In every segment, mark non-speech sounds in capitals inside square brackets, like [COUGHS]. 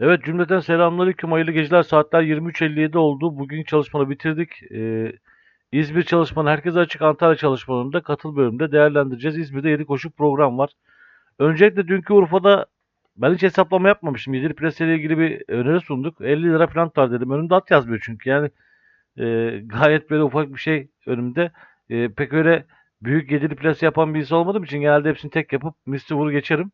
Evet cümleten selamünaleyküm. Hayırlı geceler. Saatler 23.57 oldu. Bugün çalışmanı bitirdik. Ee, İzmir çalışmanı herkese açık. Antalya çalışmalarında katıl bölümünde değerlendireceğiz. İzmir'de 7 koşu program var. Öncelikle dünkü Urfa'da ben hiç hesaplama yapmamıştım. Yedili Plase ile ilgili bir öneri sunduk. 50 lira falan tutar dedim. Önümde at yazmıyor çünkü. Yani e, gayet böyle ufak bir şey önümde. E, pek öyle büyük yedili plase yapan birisi olmadığım için genelde hepsini tek yapıp misli vuru geçerim.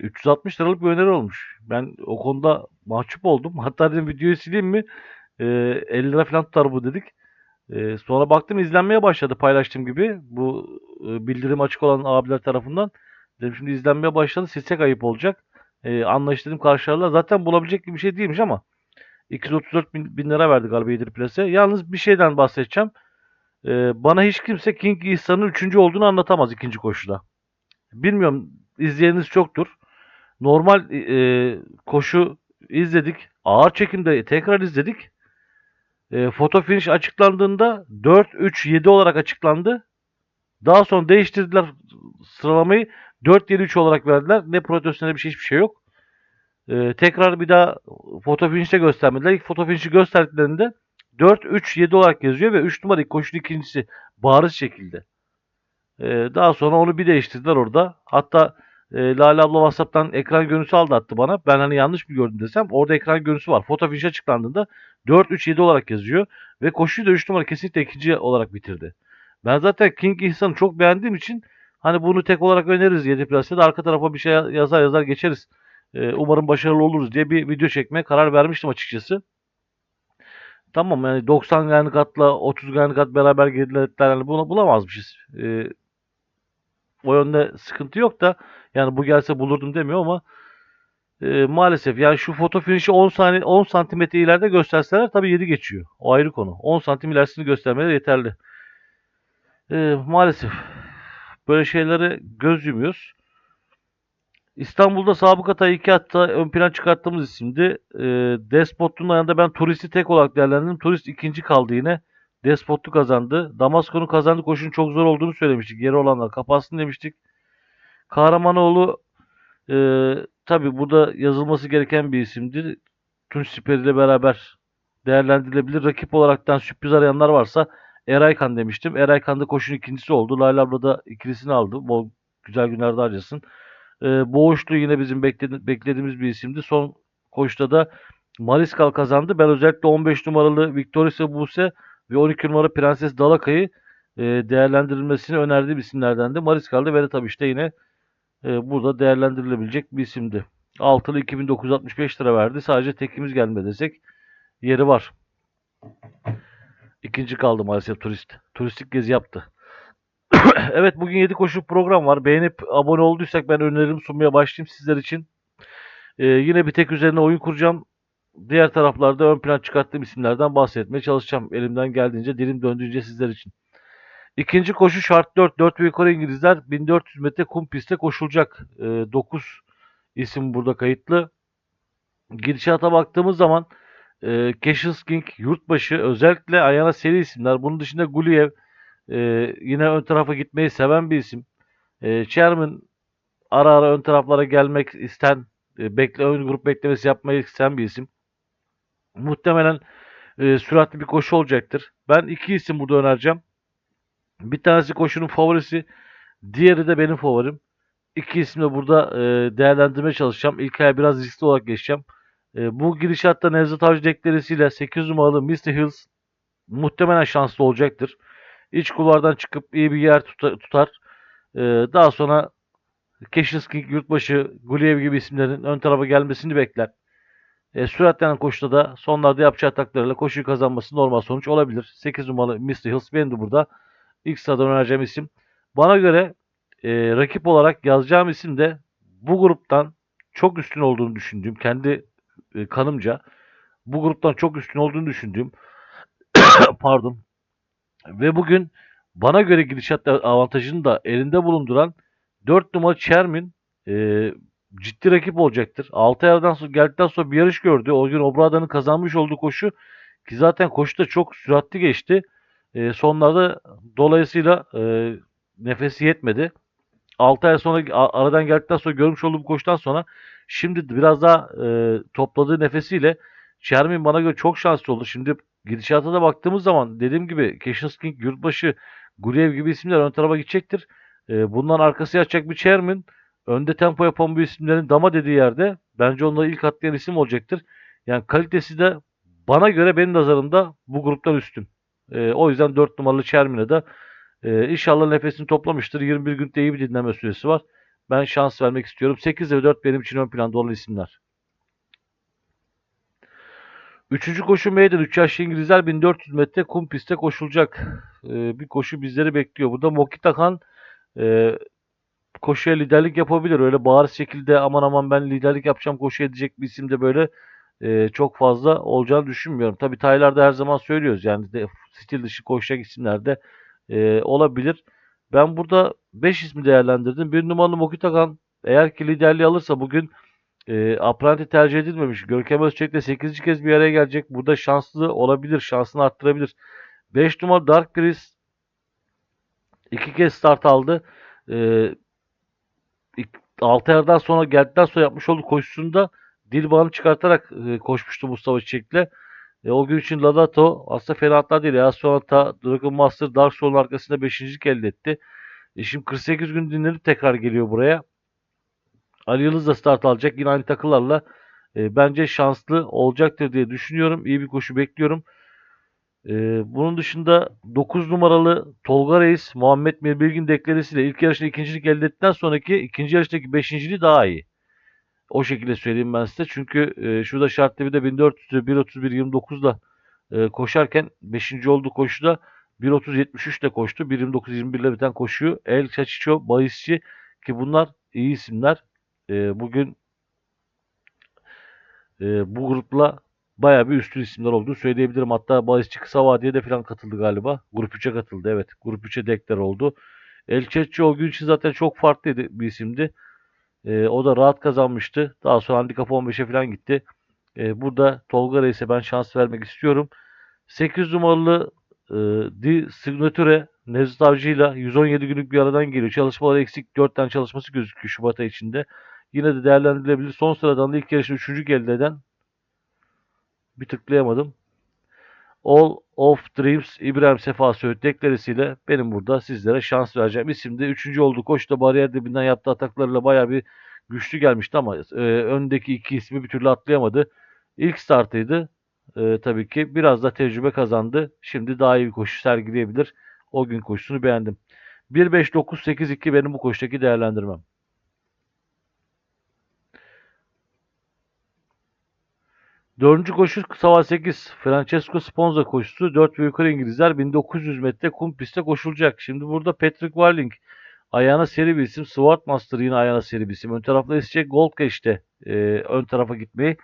360 liralık bir öneri olmuş. Ben o konuda mahcup oldum. [LAUGHS] Hatta dedim videoyu sileyim mi? Ee, 50 lira falan tutar bu dedik. Ee, sonra baktım izlenmeye başladı paylaştığım gibi. Bu e, bildirim açık olan abiler tarafından. Dedim şimdi izlenmeye başladı. Silsek ayıp olacak. Ee, anlaştırdım karşılarlar. Zaten bulabilecek gibi bir şey değilmiş ama 234 bin, bin lira verdi galiba Yedir Plase. Yalnız bir şeyden bahsedeceğim. Ee, bana hiç kimse King İhsan'ın 3. olduğunu anlatamaz ikinci koşuda. Bilmiyorum izleyeniniz çoktur. Normal e, koşu izledik. Ağır çekimde tekrar izledik. E, foto finish açıklandığında 4-3-7 olarak açıklandı. Daha sonra değiştirdiler sıralamayı. 4-7-3 olarak verdiler. Ne profesyonel bir şey hiçbir şey yok. E, tekrar bir daha foto finish'te göstermediler. İlk foto finish'i gösterdiklerinde 4-3-7 olarak yazıyor ve 3 numara koşunun ikincisi bariz şekilde. E, daha sonra onu bir değiştirdiler orada. Hatta e, Lale abla WhatsApp'tan ekran görüntüsü aldı attı bana. Ben hani yanlış mı gördüm desem orada ekran görüntüsü var. Foto finish açıklandığında 4-3-7 olarak yazıyor. Ve koşuyu da 3 numara kesinlikle ikinci olarak bitirdi. Ben zaten King İhsan'ı çok beğendiğim için hani bunu tek olarak öneririz 7 plasede. Arka tarafa bir şey yazar yazar geçeriz. E, umarım başarılı oluruz diye bir video çekmeye karar vermiştim açıkçası. Tamam yani 90 ganlık atla 30 ganlık at beraber girdiler yani bunu bulamazmışız. E, o yönde sıkıntı yok da yani bu gelse bulurdum demiyor ama e, maalesef yani şu foto finişi 10 saniye 10 santimetre ileride gösterseler tabii 7 geçiyor. O ayrı konu. 10 santim ilerisini göstermeleri yeterli. E, maalesef böyle şeyleri göz yumuyoruz. İstanbul'da sabıkata iki hatta ön plan çıkarttığımız isimdi. E, Despot'un yanında ben turisti tek olarak değerlendirdim. Turist ikinci kaldı yine. Despot'u kazandı. Damasko'nun kazandı koşunun çok zor olduğunu söylemiştik. Geri olanlar kapatsın demiştik. Kahramanoğlu e, tabi burada yazılması gereken bir isimdir. Tunç Siper ile beraber değerlendirilebilir. Rakip olaraktan sürpriz arayanlar varsa Eraykan demiştim. Eraykan da koşun ikincisi oldu. Layla abla da ikilisini aldı. Bol güzel günlerde harcasın. E, Boğuşlu yine bizim bekledi, beklediğimiz bir isimdi. Son koşuda da Mariskal kazandı. Ben özellikle 15 numaralı Victoria Buse ve 12 numara Prenses Dalaka'yı e, değerlendirilmesini önerdiğim isimlerden de Mariskal'dı ve tabii işte yine e, burada değerlendirilebilecek bir isimdi. Altılı 2965 lira verdi. Sadece tekimiz gelme desek yeri var. İkinci kaldı maalesef turist. Turistik gezi yaptı. [COUGHS] evet bugün 7 koşu program var. Beğenip abone olduysak ben önerilerimi sunmaya başlayayım sizler için. Ee, yine bir tek üzerine oyun kuracağım. Diğer taraflarda ön plan çıkarttığım isimlerden bahsetmeye çalışacağım. Elimden geldiğince, dilim döndüğünce sizler için. İkinci koşu şart 4. 4 ve İngilizler 1400 metre kum pistte koşulacak. E, 9 isim burada kayıtlı. Gidişata baktığımız zaman e, Cassius King, Yurtbaşı özellikle ayağına seri isimler. Bunun dışında Guliev e, yine ön tarafa gitmeyi seven bir isim. E, Chairman ara ara ön taraflara gelmek isten, e, bekle, ön grup beklemesi yapmayı isteyen bir isim. Muhtemelen e, süratli bir koşu olacaktır. Ben iki isim burada önereceğim. Bir tanesi koşunun favorisi. Diğeri de benim favorim. İki ismi burada e, değerlendirmeye çalışacağım. İlk ay biraz riskli olarak geçeceğim. E, bu girişatta Nevzat Avcı deklaresiyle 8 numaralı Mr. Hills muhtemelen şanslı olacaktır. İç kulvardan çıkıp iyi bir yer tuta, tutar. E, daha sonra Cassius King, Yurtbaşı, Guliev gibi isimlerin ön tarafa gelmesini bekler. E, süratlenen koşuda da sonlarda yapacağı ataklarıyla koşuyu kazanması normal sonuç olabilir. 8 numaralı Mr. Hills benim de burada ilk sıradan önereceğim isim. Bana göre e, rakip olarak yazacağım isim de bu gruptan çok üstün olduğunu düşündüğüm, kendi e, kanımca bu gruptan çok üstün olduğunu düşündüğüm [COUGHS] pardon ve bugün bana göre gidişat avantajını da elinde bulunduran 4 numara Çermin e, ciddi rakip olacaktır. 6 ayardan sonra geldikten sonra bir yarış gördü. O gün Obrada'nın kazanmış olduğu koşu ki zaten koşu da çok süratli geçti. E, sonlarda dolayısıyla e, nefesi yetmedi. 6 ay sonra aradan geldikten sonra görmüş olduğum koştan sonra şimdi biraz daha e, topladığı nefesiyle Çermin bana göre çok şanslı oldu. Şimdi gidişata da baktığımız zaman dediğim gibi Cassius King, Yurtbaşı, Guriev gibi isimler ön tarafa gidecektir. E, bundan arkası yatacak bir Çermin. Önde tempo yapan bu isimlerin dama dediği yerde bence onları ilk atlayan isim olacaktır. Yani kalitesi de bana göre benim nazarımda bu gruptan üstün. E, o yüzden 4 numaralı Çermin'e de e, inşallah nefesini toplamıştır. 21 günde iyi bir dinleme süresi var. Ben şans vermek istiyorum. 8 ve 4 benim için ön planda olan isimler. Üçüncü koşu meydan. 3 yaşlı İngilizler 1400 metre kum pistte koşulacak. E, bir koşu bizleri bekliyor. Burada Mokita Khan e, koşuya liderlik yapabilir. Öyle bariz şekilde aman aman ben liderlik yapacağım koşu edecek bir isim de böyle e, çok fazla olacağını düşünmüyorum. Tabi taylarda her zaman söylüyoruz. Yani de, stil dışı koşacak isimler de e, olabilir. Ben burada 5 ismi değerlendirdim. Bir numaralı Mokitakan eğer ki liderliği alırsa bugün e, Apranti tercih edilmemiş. Görkem Özçelik 8. kez bir araya gelecek. Burada şanslı olabilir. Şansını arttırabilir. 5 numaralı Dark Priest 2 kez start aldı. E, 6 ayardan sonra geldikten sonra yapmış olduğu koşusunda dil bağını çıkartarak e, koşmuştu Mustafa Çiçek'le. E, o gün için Ladato aslında fena değil. Ya sonra ta Dragon Master Dark Soul'un arkasında 5. elde etti. E, şimdi 48 gün dinlenip tekrar geliyor buraya. Ali Yıldız da start alacak. Yine aynı takılarla e, bence şanslı olacaktır diye düşünüyorum. İyi bir koşu bekliyorum. E, bunun dışında 9 numaralı Tolga Reis Muhammed Mirbilgin deklaresiyle ilk yarışta ikincilik elde ettikten sonraki ikinci yarıştaki beşinciliği daha iyi. O şekilde söyleyeyim ben size. Çünkü e, şurada şartlı bir de 1400 1.31 29'da e, koşarken 5. olduğu koşuda 1.30 ile koştu. 1.29 21 ile biten koşuyu El Chachicho, Bayisçi ki bunlar iyi isimler. E, bugün e, bu grupla bayağı bir üstün isimler olduğunu söyleyebilirim. Hatta Bayisçi kısa vadeye de falan katıldı galiba. Grup 3'e katıldı evet. Grup 3'e deklar oldu. El o gün için zaten çok farklıydı bir isimdi. E, o da rahat kazanmıştı. Daha sonra handikap 15'e falan gitti. E, burada Tolga Reis'e ben şans vermek istiyorum. 8 numaralı e, Di Signature Nevzat Avcı'yla 117 günlük bir aradan geliyor. Çalışmaları eksik 4 tane çalışması gözüküyor Şubat ayı içinde. Yine de değerlendirilebilir. Son sıradan da ilk yarışın 3. elde eden bir tıklayamadım. All of Dreams İbrahim Sefa Söğüt deklaresiyle benim burada sizlere şans vereceğim. İsimde 3. oldu. Koşta bariyer dibinden yaptığı ataklarıyla bayağı bir güçlü gelmişti ama e, öndeki iki ismi bir türlü atlayamadı. İlk startıydı. E, tabii ki biraz da tecrübe kazandı. Şimdi daha iyi bir koşu sergileyebilir. O gün koşusunu beğendim. 1-5-9-8-2 benim bu koşudaki değerlendirmem. Dördüncü koşu Sava 8 Francesco Sponza koşusu 4 ve yukarı İngilizler 1900 metre kum pistte koşulacak. Şimdi burada Patrick Warling ayağına seri bir isim. Swart Master yine ayağına seri bir isim. Ön tarafta isteyecek Gold Cash'te e, ön tarafa gitmeyi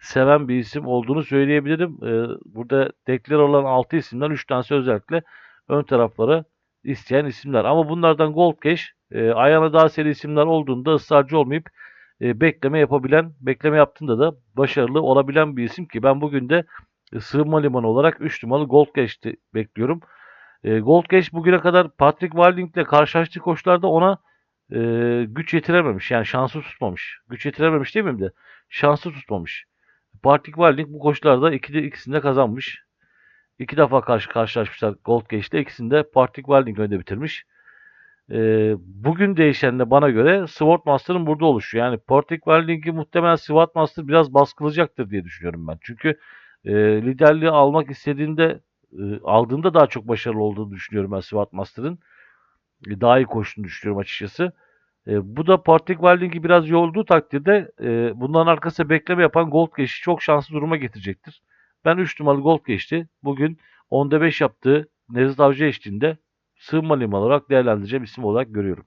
seven bir isim olduğunu söyleyebilirim. E, burada deklar olan 6 isimden 3 tanesi özellikle ön tarafları isteyen isimler. Ama bunlardan Gold Cash e, ayağına daha seri isimler olduğunda ısrarcı olmayıp e, bekleme yapabilen, bekleme yaptığında da başarılı olabilen bir isim ki ben bugün de e, sığınma limanı olarak 3 numaralı Gold Cash'ti bekliyorum. E, Gold Cash bugüne kadar Patrick Wilding ile karşılaştığı koşularda ona e, güç yetirememiş. Yani şansı tutmamış. Güç yetirememiş değil mi de? Şansı tutmamış. Patrick Wilding bu koşularda ikide, ikisinde kazanmış. İki defa karşı karşılaşmışlar Gold Cage'de. İkisinde Patrick Wilding önde bitirmiş. E, bugün değişen de bana göre Sword Master'ın burada oluşu. Yani Patrick Wilding'i muhtemelen Sword Master biraz baskılayacaktır diye düşünüyorum ben. Çünkü e, liderliği almak istediğinde e, aldığında daha çok başarılı olduğunu düşünüyorum ben Sword Master'ın. E, daha iyi koştuğunu düşünüyorum açıkçası. E, bu da Patrick Wilding'i biraz yolduğu takdirde e, bundan arkasında bekleme yapan Gold Cage'i çok şanslı duruma getirecektir. Ben 3 numaralı Gold Cage'ti. Bugün 10'da 5 yaptığı Nevzat Avcı eşliğinde sığınma limanı olarak değerlendireceğim isim olarak görüyorum.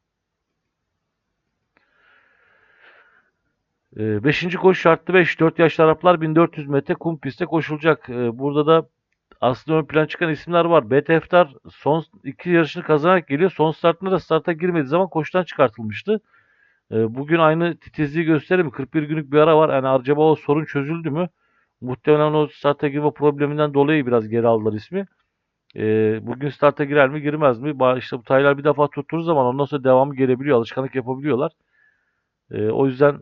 Ee, beşinci koşu şartlı 5. 4 yaşlı Araplar 1400 metre kum pistte koşulacak. Ee, burada da aslında ön plan çıkan isimler var. Beteftar son iki yarışını kazanarak geliyor. Son startında da starta girmediği zaman koşudan çıkartılmıştı. Ee, bugün aynı titizliği gösterir mi? 41 günlük bir ara var. Yani acaba o sorun çözüldü mü? Muhtemelen o starta girme probleminden dolayı biraz geri aldılar ismi. Ee, bugün starta girer mi girmez mi? İşte bu taylar bir defa tuttuğu zaman ondan sonra devamı gelebiliyor. Alışkanlık yapabiliyorlar. Ee, o yüzden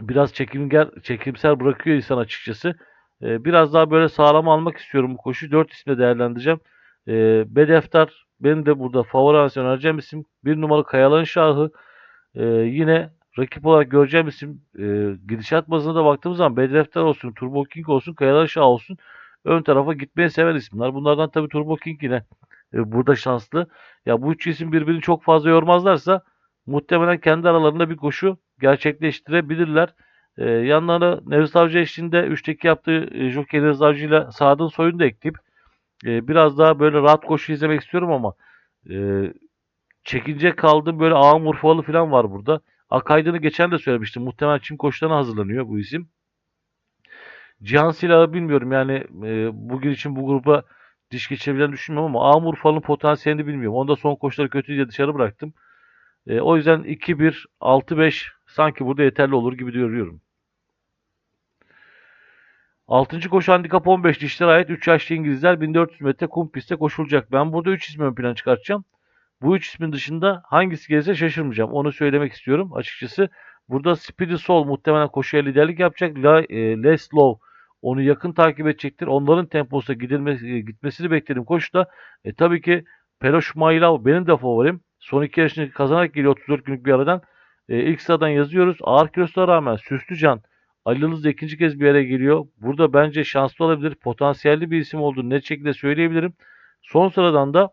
biraz çekimger, çekimsel bırakıyor insan açıkçası. Ee, biraz daha böyle sağlam almak istiyorum bu koşu. 4 ismi değerlendireceğim. Ee, Bedeftar benim de burada favori ansiyon önereceğim isim. Bir numaralı Kayalan Şahı. Ee, yine rakip olarak göreceğim isim e, gidişat bazında da baktığımız zaman Bedeftar olsun, Turbo King olsun, Kayalan Şahı olsun ön tarafa gitmeyi seven isimler. Bunlardan tabii Turbo King yine e, burada şanslı. Ya bu üç isim birbirini çok fazla yormazlarsa muhtemelen kendi aralarında bir koşu gerçekleştirebilirler. E, yanlarına Nevzat Avcı eşliğinde 3'teki yaptığı e, Jockey Nevzat Avcı ile Sadık'ın soyunu da ekleyip e, biraz daha böyle rahat koşu izlemek istiyorum ama e, çekince kaldığım böyle Ağam Urfalı falan var burada. Akaydın'ı geçen de söylemiştim. Muhtemelen Çin koşularına hazırlanıyor bu isim. Cihan Silah'ı bilmiyorum yani e, bugün için bu gruba diş geçirebileceğini düşünmüyorum ama Ağam Urfalı'nın potansiyelini bilmiyorum. Onda son koşuları kötü diye dışarı bıraktım. E, o yüzden 2-1, 6-5 sanki burada yeterli olur gibi görüyorum. 6. koşu handikap 15 dişlere ait 3 yaşlı İngilizler 1400 metre kum pistte koşulacak. Ben burada 3 ismi ön plana çıkartacağım. Bu 3 ismin dışında hangisi gelirse şaşırmayacağım. Onu söylemek istiyorum açıkçası. Burada Speedy Soul muhtemelen koşuya liderlik yapacak. La, e, Les Low onu yakın takip edecektir. Onların temposuna gidilmesi, e, gitmesini bekledim koşuda. E, tabii ki Peloş Maylav benim de favorim. Son iki yarışını kazanarak geliyor 34 günlük bir aradan. E, ilk sıradan yazıyoruz. Ağır kilosuna rağmen Süslücan Ali da ikinci kez bir yere geliyor. Burada bence şanslı olabilir. Potansiyelli bir isim olduğunu net şekilde söyleyebilirim. Son sıradan da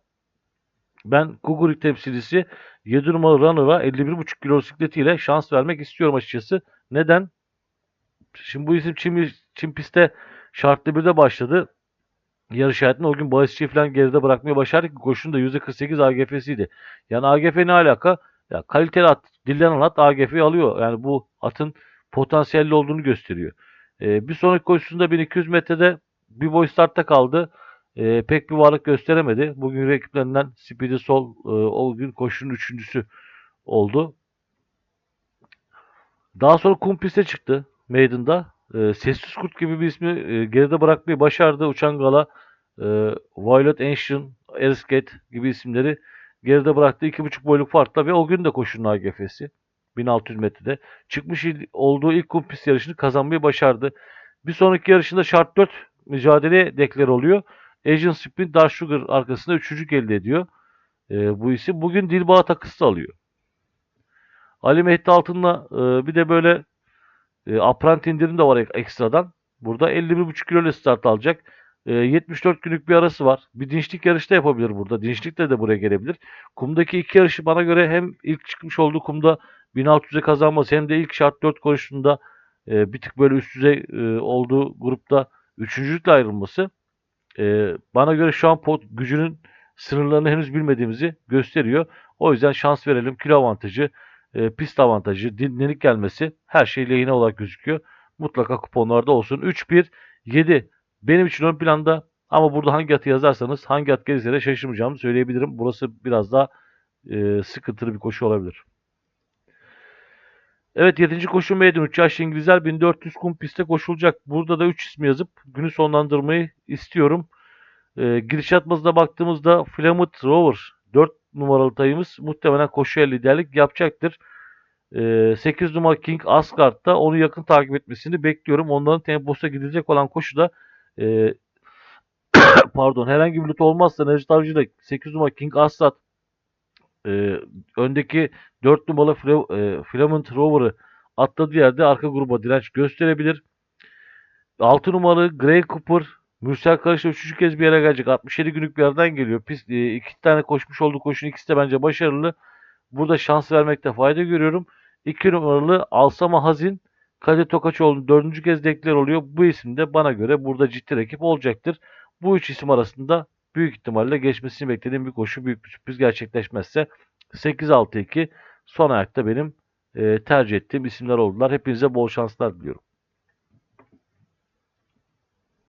ben Kugurik temsilcisi 7 numaralı Runner'a 51,5 kilo bisikletiyle şans vermek istiyorum açıkçası. Neden? Şimdi bu isim Çin, Çin pistte şartlı birde başladı. Yarış hayatında o gün bahisçiyi falan geride bırakmayı başardık. Koşunun da %48 AGF'siydi. Yani AGF ne alaka? Ya kaliteli at, dilden at AGF'yi alıyor. Yani bu atın potansiyelli olduğunu gösteriyor. Ee, bir sonraki koşusunda 1200 metrede bir boy startta kaldı. Ee, pek bir varlık gösteremedi. Bugün rakiplerinden Speedy Sol e, o gün koşunun üçüncüsü oldu. Daha sonra kum piste çıktı Maiden'da. E, Sessiz Kurt gibi bir ismi e, geride bırakmayı başardı. Uçan Gala, e, Violet Ancient, Erisgate gibi isimleri geride bıraktı. 2,5 boyluk farkla ve o gün de koşunun AGF'si. 1600 metrede. Çıkmış olduğu ilk kum pist yarışını kazanmayı başardı. Bir sonraki yarışında şart 4 mücadele deklar oluyor. Asian Sprint Dark Sugar arkasında üçüncülük elde ediyor. E, bu isim. Bugün Dilbağ takısı alıyor. Ali Mehdi Altın'la e, bir de böyle e, Aprant indirim de var ek- ekstradan. Burada 51,5 kilo ile start alacak. E, 74 günlük bir arası var. Bir dinçlik yarışı da yapabilir burada. Dinçlikle de buraya gelebilir. Kumdaki iki yarışı bana göre hem ilk çıkmış olduğu kumda 1600'e kazanması hem de ilk şart 4 koşusunda e, bir tık böyle üst düzey e, olduğu grupta üçüncülükle ayrılması e, bana göre şu an pot gücünün sınırlarını henüz bilmediğimizi gösteriyor. O yüzden şans verelim. Kilo avantajı, e, pist avantajı, dinlenik gelmesi her şey lehine olarak gözüküyor. Mutlaka kuponlarda olsun. 3-1, 7 benim için ön planda ama burada hangi atı yazarsanız hangi at gelirse de şaşırmayacağımı söyleyebilirim. Burası biraz daha e, sıkıntılı bir koşu olabilir. Evet 7. koşu meydan 3 yaşlı İngilizler 1400 kum pistte koşulacak. Burada da 3 ismi yazıp günü sonlandırmayı istiyorum. E, gidişat bazına baktığımızda Flamut Rover 4 numaralı tayımız muhtemelen koşuya liderlik yapacaktır. E, 8 numaralı King Asgard'da onu yakın takip etmesini bekliyorum. Onların temposuna gidilecek olan koşuda e, [COUGHS] pardon herhangi bir loot olmazsa Necdet Avcı da 8 numaralı King Asgard e, öndeki 4 numaralı Fla, e, Filament Rover'ı atladığı yerde arka gruba direnç gösterebilir. 6 numaralı Grey Cooper Mürsel Karış'la üçüncü kez bir yere gelecek. 67 günlük bir yerden geliyor. Pist, e, iki tane koşmuş olduğu koşunun ikisi de bence başarılı. Burada şans vermekte fayda görüyorum. 2 numaralı Alsama Hazin Kadir Tokaçoğlu dördüncü kez deklar oluyor. Bu isim de bana göre burada ciddi rakip olacaktır. Bu üç isim arasında büyük ihtimalle geçmesini beklediğim bir koşu büyük bir sürpriz gerçekleşmezse 8-6-2 son ayakta benim e, tercih ettiğim isimler oldular. Hepinize bol şanslar diliyorum.